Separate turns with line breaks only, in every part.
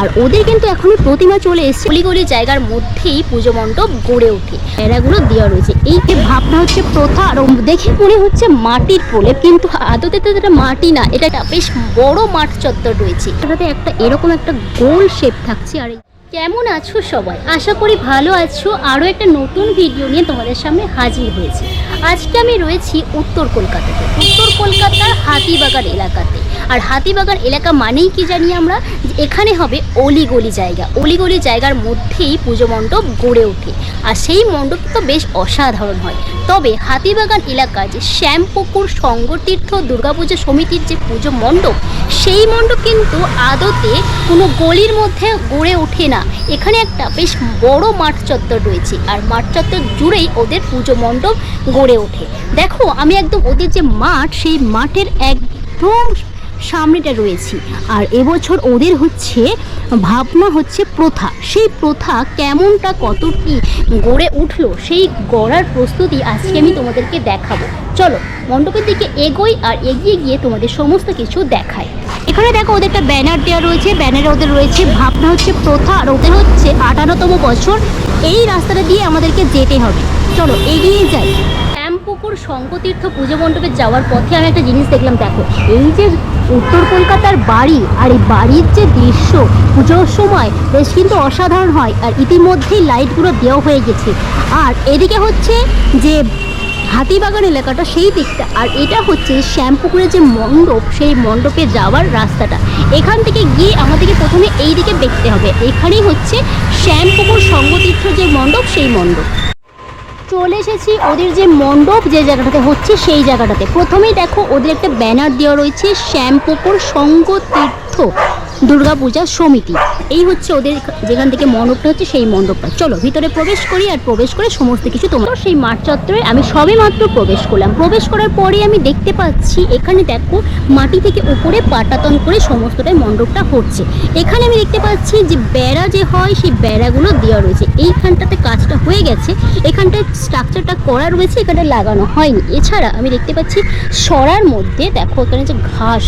আর ওদের কিন্তু এখনও প্রতিমা চলে এসেছে। অলিগলি জায়গার মধ্যেই পুজো মণ্ডপ গড়ে ওঠে। এরাগুলো দেওয়া রয়েছে। এই যে ভাবনা হচ্ছে প্রথা, আর দেখে মনে হচ্ছে মাটির প্রলেপ, কিন্তু আদতে তো এটা মাটি না, এটা বেশ বড় মাঠ চত্বর রয়েছে। এটাতে একটা এরকম একটা গোল শেপ থাকছে, আর কেমন আছো সবাই? আশা করি ভালো আছো। আরও একটা নতুন ভিডিও নিয়ে তোমাদের সামনে হাজির হয়েছি। আজকে আমি রয়েছি উত্তর কলকাতাতে। উত্তর কলকাতার হাতিবাগান এলাকাতে। আর হাতিবাগান এলাকা মানেই কি জানি আমরা? এখানে হবে অলিগলি জায়গা। অলিগলি জায়গার মধ্যেই পুজো মণ্ডপ গড়ে ওঠে। আর সেই মণ্ডপ তো বেশ অসাধারণ হয়। তবে হাতিবাগান এলাকার যে শ্যামপুকুর সংগতীর্থ দুর্গাপুজো সমিতির যে পুজো মণ্ডপ, সেই মণ্ডপ কিন্তু আদতে কোনো গলির মধ্যে গড়ে ওঠে না। এখানে একটা বেশ বড় মাঠ চত্বর রয়েছে। আর মাঠ চত্বর জুড়েই ওদের পুজো মণ্ডপ গড়ে ওঠে। দেখো, আমি একদম ওদের যে মাঠ, সেই মাঠের একদম সামনেটা রয়েছি। আর এবছর ওদের হচ্ছে, ভাবনা হচ্ছে প্রথা। সেই প্রথা কেমনটা কতটি গড়ে উঠল, সেই গড়ার প্রস্তুতি আজকে আমি তোমাদেরকে দেখাবো। চলো, মণ্ডপের দিকে এগোই আর এগিয়ে গিয়ে তোমাদের সমস্ত কিছু দেখায় এখানে দেখো ওদের একটা ব্যানার দেওয়া রয়েছে। ব্যানারে ওদের রয়েছে, ভাবনা হচ্ছে প্রথা। আর ওদের হচ্ছে আটান্নতম বছর। এই রাস্তাটা দিয়ে আমাদেরকে যেতে হবে। চলো, এগিয়ে যাই। শ্যামপুকুর শঙ্কতীর্থ পুজো মণ্ডপে যাওয়ার পথে আমি একটা জিনিস দেখলাম, দেখো। এই যে উত্তর কলকাতার বাড়ি আর এই বাড়ির যে দৃশ্য, পুজোর সময় বেশ কিন্তু অসাধারণ হয় আর ইতিমধ্যেই লাইটগুলো দেওয়া হয়ে গেছে। আর এদিকে হচ্ছে যে হাতিবাগান এলাকাটা সেই দিকটা, আর এটা হচ্ছে শ্যামপুকুরের যে মণ্ডপ, সেই মণ্ডপে যাওয়ার রাস্তাটা। এখান থেকে গিয়ে আমাদেরকে প্রথমে এই দিকে দেখতে হবে। এখানেই হচ্ছে শ্যামপুকুর সঙ্গতীর্থ যে মণ্ডপ, সেই মণ্ডপ। চলে এসেছি ওদের যে মণ্ডপ যে জায়গাটাতে হচ্ছে সেই জায়গাটাতে। প্রথমেই দেখো ওদের একটা ব্যানার দেওয়া রয়েছে শ্যামপুকুর সঙ্গতীর্থ। দুর্গাপূজা সমিতি। এই হচ্ছে ওদের যেখান থেকে মণ্ডপটা হচ্ছে সেই মণ্ডপটা। চলো, ভিতরে প্রবেশ করি আর প্রবেশ করে সমস্ত কিছু তোমার। সেই মাঠ চত্বরে আমি সবে মাত্র প্রবেশ করলাম। প্রবেশ করার পরে আমি দেখতে পাচ্ছি, এখানে দেখো মাটি থেকে উপরে পাটাতন করে সমস্তটাই মণ্ডপটা হচ্ছে। এখানে আমি দেখতে পাচ্ছি যে বেড়া যে হয়, সেই বেড়াগুলো দেওয়া রয়েছে। এইখানটাতে কাজটা হয়ে গেছে। এখানটায় স্ট্রাকচারটা করা রয়েছে এখানে লাগানো হয়নি। এছাড়া আমি দেখতে পাচ্ছি সরার মধ্যে দেখো এখানে যে ঘাস।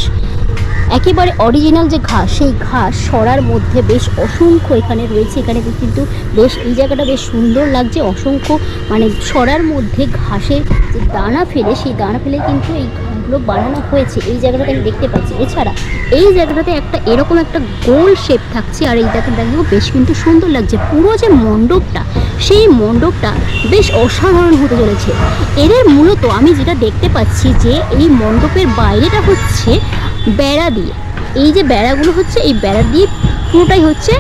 একেবারে অরিজিনাল যে ঘাস সেই ঘাস সরার মধ্যে বেশ অসংখ্য এখানে রয়েছে। এখানে কিন্তু বেশ, এই জায়গাটা বেশ সুন্দর লাগছে। অসংখ্য মানে সরার মধ্যে ঘাসের যে দানা ফেলে, সেই দানা ফেলে কিন্তু এই ঘাসগুলো বানানো হয়েছে, এই জায়গাটাতে আমি দেখতে পাচ্ছি। এছাড়া এই জায়গাটাতে একটা এরকম একটা গোল শেপ থাকছে, আর এই জায়গাটা দেখো বেশ কিন্তু সুন্দর লাগছে। পুরো যে মণ্ডপটা, সেই মণ্ডপটা বেশ অসাধারণ হতে চলেছে। এদের মূলত আমি যেটা দেখতে পাচ্ছি যে এই মণ্ডপের বাইরেটা হচ্ছে বেড়া দিয়ে। এই যে বেড়াগুলো হচ্ছে, এই বেড়া দিয়ে পুরোটাই হচ্ছে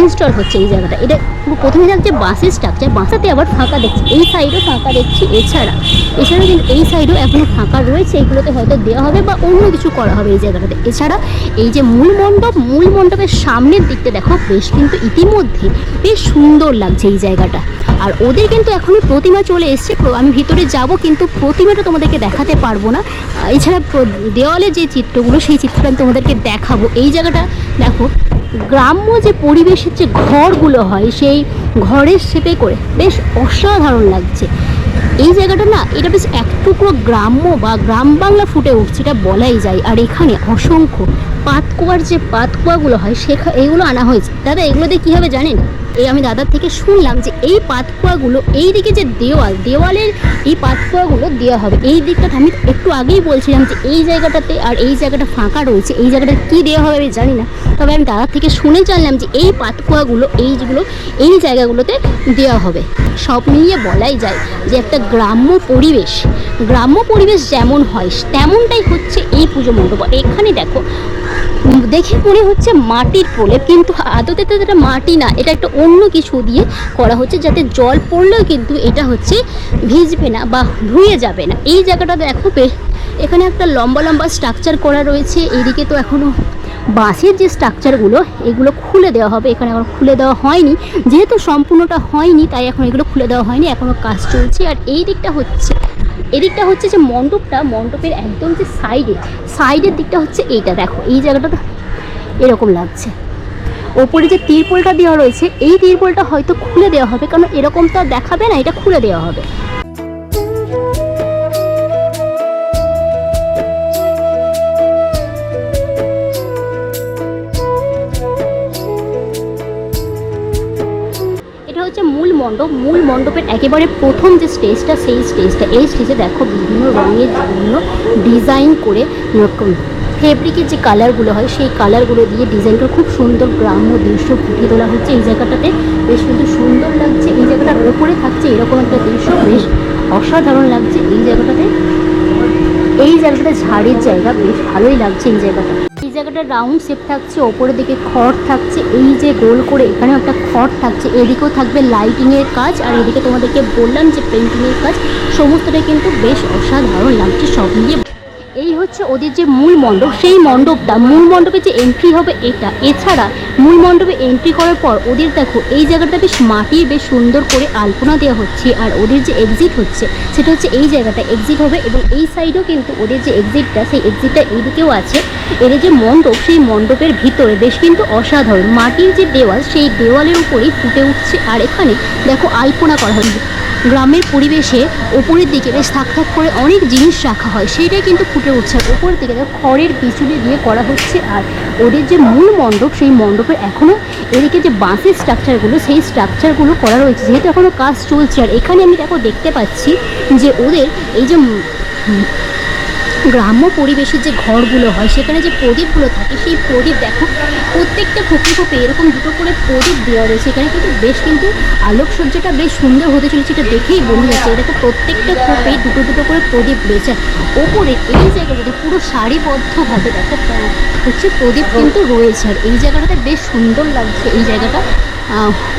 ইনস্টল হচ্ছে এই জায়গাটা। এটা প্রথমে থাকছে বাসের স্ট্রাকচার বাসাতে আবার ফাঁকা দেখছি। এই সাইডও ফাঁকা দেখছি, এছাড়া এছাড়া কিন্তু এই সাইডও এখনও ফাঁকা রয়েছে। এগুলোতে হয়তো দেওয়া হবে বা অন্য কিছু করা হবে এই জায়গাটাতে। এছাড়া, এই যে মূল মণ্ডপ, মূল মণ্ডপের সামনের দিকটা দেখো, বেশ কিন্তু ইতিমধ্যে বেশ সুন্দর লাগছে এই জায়গাটা। আর ওদের কিন্তু এখনও প্রতিমা চলে এসছে। আমি ভিতরে যাব, কিন্তু প্রতিমাটা তোমাদেরকে দেখাতে পারব না। এছাড়া দেওয়ালে যে চিত্রগুলো, সেই চিত্রটা আমি তোমাদেরকে দেখাবো। এই জায়গাটা দেখো গ্রাম্য যে পরিবেশের যে ঘরগুলো হয়, সেই ঘরের শেপে করে বেশ অসাধারণ লাগছে। এই জায়গাটা না, এটা বেশ এক টুকরো গ্রাম্য বা গ্রাম বাংলা ফুটে উঠছে, এটা বলাই যায়। আর এখানে অসংখ্য পাতকুয়ার যে পাতকুয়াগুলো হয় সেখা এগুলো আনা হয়েছে। দাদা, এগুলো দিয়ে কী হবে জানেন? এই আমি দাদার থেকে শুনলাম যে এই পাতকুয়াগুলো, এই দিকে যে দেওয়াল, দেওয়ালের এই পাতকুয়াগুলো দেওয়া হবে। এই দিকটাতে আমি একটু আগেই বলছিলাম যে এই জায়গাটাতে আর এই জায়গাটা ফাঁকা রয়েছে। এই জায়গাটা কী দেওয়া হবে আমি জানি না। তবে আমি দাদার থেকে শুনে জানলাম যে এই পাতকুয়াগুলো এই যেগুলো এই জায়গাগুলোতে দেওয়া হবে। সব মিলিয়ে বলাই যায় যে একটা গ্রাম্য পরিবেশ গ্রাম্য পরিবেশ যেমন হয়, তেমনটাই হচ্ছে এই পুজো মণ্ডপ। এখানে দেখো দেখে মনে হচ্ছে মাটির প্রলেপ, কিন্তু আদতে তো এটা মাটি না, এটা একটা অন্য কিছু দিয়ে করা হচ্ছে যাতে জল পড়লেও কিন্তু এটা হচ্ছে ভিজবে না বা ধুয়ে যাবে না। এই জায়গাটা দেখো এখানে একটা লম্বা লম্বা স্ট্রাকচার করা রয়েছে এইদিকে তো এখনও বাঁশের যে স্ট্রাকচারগুলো এগুলো খুলে দেওয়া হবে, এখানে এখন খুলে দেওয়া হয়নি। যেহেতু সম্পূর্ণটা হয়নি, তাই এখন এগুলো খুলে দেওয়া হয়নি এখনও কাজ চলছে। আর এই দিকটা হচ্ছে এদিকটা হচ্ছে যে মণ্ডপটা, মণ্ডপের একদম যে সাইডে সাইডের দিকটা হচ্ছে এইটা, দেখো, এই জায়গাটা এরকম লাগছে। ওপরে যে তিরপলটা দেওয়া রয়েছে, এই তিরপলটা হয়তো খুলে দেওয়া হবে, কারণ এরকম তো আর দেখাবে না, এটা খুলে দেওয়া হবে। মণ্ডপ, মূল মণ্ডপের একেবারে প্রথম যে স্টেজটা সেই স্টেজটা এই স্টেজে দেখো বিভিন্ন রঙের বিভিন্ন ডিজাইন করে ফেব্রিকের যে কালারগুলো হয়, সেই কালারগুলো দিয়ে ডিজাইনটা খুব সুন্দর গ্রাম্য দৃশ্য ফুটিয়ে তোলা হচ্ছে এই জায়গাটাতে। বেশ কিন্তু সুন্দর লাগছে। এই জায়গাটার ওপরে থাকছে এরকম একটা দৃশ্য। বেশ অসাধারণ লাগছে এই জায়গাটাতে। এই জায়গাটা ঝাড়ের জায়গা। বেশ ভালোই লাগছে এই জায়গাটা। জায়গাটা রাউন্ড শেপ থাকছে, ওপরের দিকে খড় থাকছে, এই যে গোল করে এখানেও একটা খড় থাকছে, এদিকেও থাকবে লাইটিংয়ের কাজ, আর এদিকে তোমাদেরকে বললাম যে পেন্টিংয়ের কাজ, সমস্তটাই কিন্তু বেশ অসাধারণ লাগছে সব মিলিয়ে। এই হচ্ছে ওদের যে মূল মণ্ডপ, সেই মণ্ডপটা। মূল মণ্ডপে যে এন্ট্রি হবে এটা। এছাড়া মূল মণ্ডপে এন্ট্রি করার পর ওদের দেখো, এই জায়গাটা বেশ মাটির বেশ সুন্দর করে আলপনা দেওয়া হচ্ছে। আর ওদের যে এক্সিট হচ্ছে, সেটা হচ্ছে এই জায়গাটা। এক্সিট হবে এবং এই সাইডেও কিন্তু ওদের যে এক্সিটটা সেই এক্সিটটা এইদিকেও আছে। এদের যে মণ্ডপ, সেই মণ্ডপের ভিতরে বেশ কিন্তু অসাধারণ। মাটির যে দেওয়াল, সেই দেওয়ালের উপরেই ফুটে উঠছে। আর এখানে দেখো আলপনা করা হচ্ছে। গ্রামের পরিবেশে ওপরের দিকে বেশ থাক থাক করে অনেক জিনিস রাখা হয়, সেইটাই কিন্তু ফুটে উঠছে। ওপরের দিকে খড়ের পিছনে দিয়ে করা হচ্ছে আর ওদের যে মূল মণ্ডপ, সেই মণ্ডপের এখনও এদিকে যে বাঁশের স্ট্রাকচারগুলো সেই স্ট্রাকচারগুলো করা রয়েছে। যেহেতু এখনও কাজ চলছে আর এখানে আমি দেখো দেখতে পাচ্ছি যে ওদের এই যে গ্রাম্য পরিবেশের যে ঘরগুলো হয়, সেখানে যে প্রদীপগুলো থাকে, সেই প্রদীপ দেখো, প্রত্যেকটা খোপে খোপে এরকম দুটো করে প্রদীপ দেওয়া রয়েছে। এখানে কিন্তু বেশ কিন্তু আলোকসজ্জাটা বেশ সুন্দর হতে চলেছে, এটা দেখেই বোঝা যাচ্ছে। দেখো প্রত্যেকটা খোপে দুটো দুটো করে প্রদীপ রয়েছে। ওপরে এই জায়গাটাতে পুরো সারিবদ্ধভাবে দেখো, হচ্ছে প্রদীপ কিন্তু রয়েছে। আর এই জায়গাটাতে বেশ সুন্দর লাগছে, এই জায়গাটা।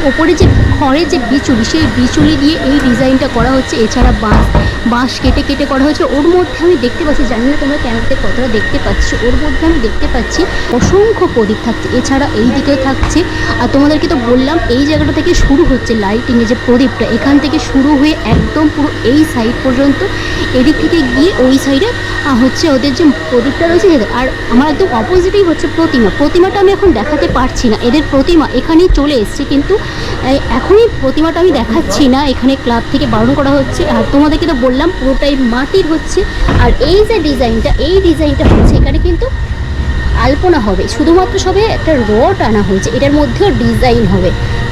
ওপরে যে খড়ের যে বিচুলি, সেই বিচুলি দিয়ে এই ডিজাইনটা করা হচ্ছে। এছাড়া বাঁশ বাঁশ কেটে কেটে করা হয়েছে। ওর মধ্যে আমি দেখতে পাচ্ছি, জানি না তোমরা ক্যামেরাতে কতটা দেখতে পাচ্ছ, ওর মধ্যে আমি দেখতে পাচ্ছি অসংখ্য প্রদীপ থাকছে। এছাড়া এই দিকেও থাকছে, আর তোমাদেরকে তো বললাম, এই জায়গাটা থেকে শুরু হচ্ছে লাইটিংয়ে যে প্রদীপটা। এখান থেকে শুরু হয়ে একদম পুরো এই সাইড পর্যন্ত, এদিক থেকে গিয়ে ওই সাইডে হচ্ছে ওদের যে প্রদীপটা রয়েছে। আর আমার একদম অপোজিটেই হচ্ছে প্রতিমা। প্রতিমাটা আমি এখন দেখাতে পারছি না। এদের প্রতিমা এখানেই চলে এসছে। কিন্তু এখনই প্রতিমাটা আমি দেখাচ্ছি না, এখানে ক্লাব থেকে বারণ করা হচ্ছে। আর তোমাদেরকে তো বললাম, পুরোটাই মাটির হচ্ছে। আর এই যে ডিজাইনটা এই ডিজাইনটা হচ্ছে, এখানে কিন্তু আলপনা হবে। শুধুমাত্র সবে একটা রড আনা হয়েছে। এটার মধ্যেও ডিজাইন হবে।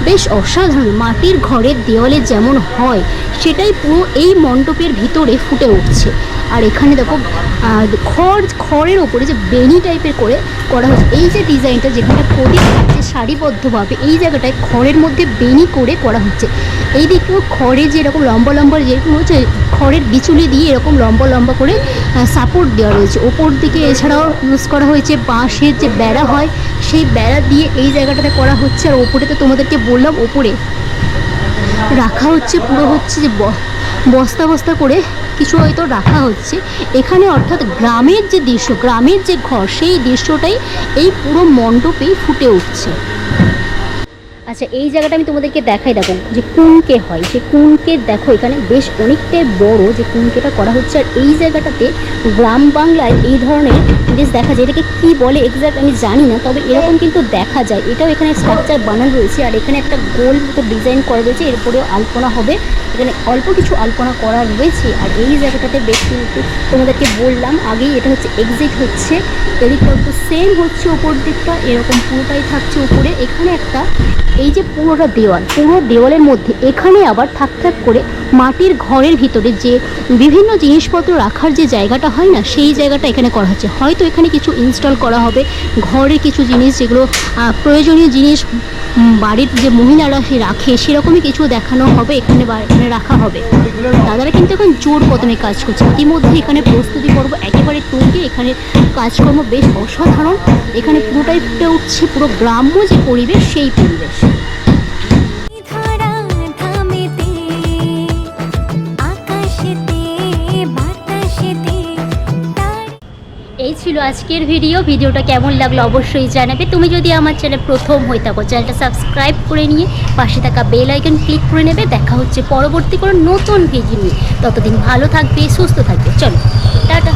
বেশ অসাধারণ। মাটির ঘরের দেওয়ালে যেমন হয়, সেটাই পুরো এই মণ্ডপের ভিতরে ফুটে উঠছে। আর এখানে দেখো খড়, খড়ের ওপরে যে বেনি টাইপের করে করা হচ্ছে এই যে ডিজাইনটা যেখানে প্রদীপ থাকছে সারিবদ্ধভাবে, এই জায়গাটায় খড়ের মধ্যে বেনি করে করা হচ্ছে। এই দিকেও খড়ে যে এরকম লম্বা লম্বা যেরকম হচ্ছে, খড়ের বিচুলি দিয়ে এরকম লম্বা লম্বা করে সাপোর্ট দেওয়া রয়েছে। ওপর দিকে এছাড়াও ইউজ করা হয়েছে বাঁশের যে বেড়া হয়, সেই বেড়া দিয়ে এই জায়গাটাতে করা হচ্ছে। আর ওপরে তো তোমাদেরকে বললাম, ওপরে রাখা হচ্ছে পুরো হচ্ছে যে বস্তা বস্তা করে কিছু হয়তো রাখা হচ্ছে। এখানে অর্থাৎ গ্রামের যে দৃশ্য, গ্রামের যে ঘর, সেই দৃশ্যটাই এই পুরো মণ্ডপেই ফুটে উঠছে। আচ্ছা এই জায়গাটা আমি তোমাদেরকে দেখাই দেখো, যে কুনকে হয়। সে কুনকে দেখো, এখানে বেশ অনেকটাই বড় যে কুনকেটা করা হচ্ছে। আর এই জায়গাটাতে গ্রাম বাংলায় এই ধরনের জিনিস দেখা যায়। এটাকে কী বলে এক্স্যাক্ট আমি জানি না, তবে এরকম কিন্তু দেখা যায়। এটাও এখানে স্ট্রাকচার বানানো রয়েছে, আর এখানে একটা গোল মতো ডিজাইন করা রয়েছে। এরপরেও আলপনা হবে। এখানে অল্প কিছু আলপনা করা রয়েছে। আর এই জায়গাটাতে বেশ কিন্তু তোমাদেরকে বললাম আগেই, এটা হচ্ছে এক্সিট হচ্ছে। এদিকটাও তো সেম হচ্ছে ওপর দিকটা, এরকম পুরোটাই থাকছে উপরে। এখানে একটা এই যে পুরোটা দেওয়াল, পুরো দেওয়ালের মধ্যে এখানে আবার থাক থাক করে মাটির ঘরের ভিতরে যে বিভিন্ন জিনিসপত্র রাখার যে জায়গাটা হয় না, সেই জায়গাটা এখানে করা হচ্ছে। হয়তো এখানে কিছু ইনস্টল করা হবে, ঘরে কিছু জিনিস যেগুলো প্রয়োজনীয় জিনিস বাড়ির যে মহিলারা সে রাখে, সেরকমই কিছু দেখানো হবে, এখানে এখানে রাখা হবে। দাদারা কিন্তু এখন জোর কদমে কাজ করছে। ইতিমধ্যে এখানে প্রস্তুতি পর্ব একেবারে তৈরি এখানে কাজকর্ম বেশ অসাধারণ। এখানে পুরোটাই ফুটে উঠছে, পুরো গ্রাম্য যে পরিবেশ, সেই পরিবেশ। এই ছিল আজকের ভিডিও ভিডিওটা কেমন লাগল অবশ্যই জানাবে। তুমি যদি আমার চ্যানেল প্রথম হয়ে থাকো চ্যানেলটা সাবস্ক্রাইব করে নিয়ে পাশে থাকা বেল আইকন ক্লিক করে নেবে। দেখা হচ্ছে পরবর্তী কোনো নতুন ভিডিও নিয়ে। ততদিন ভালো থাকবে, সুস্থ থাকবে। চলো, টাটা।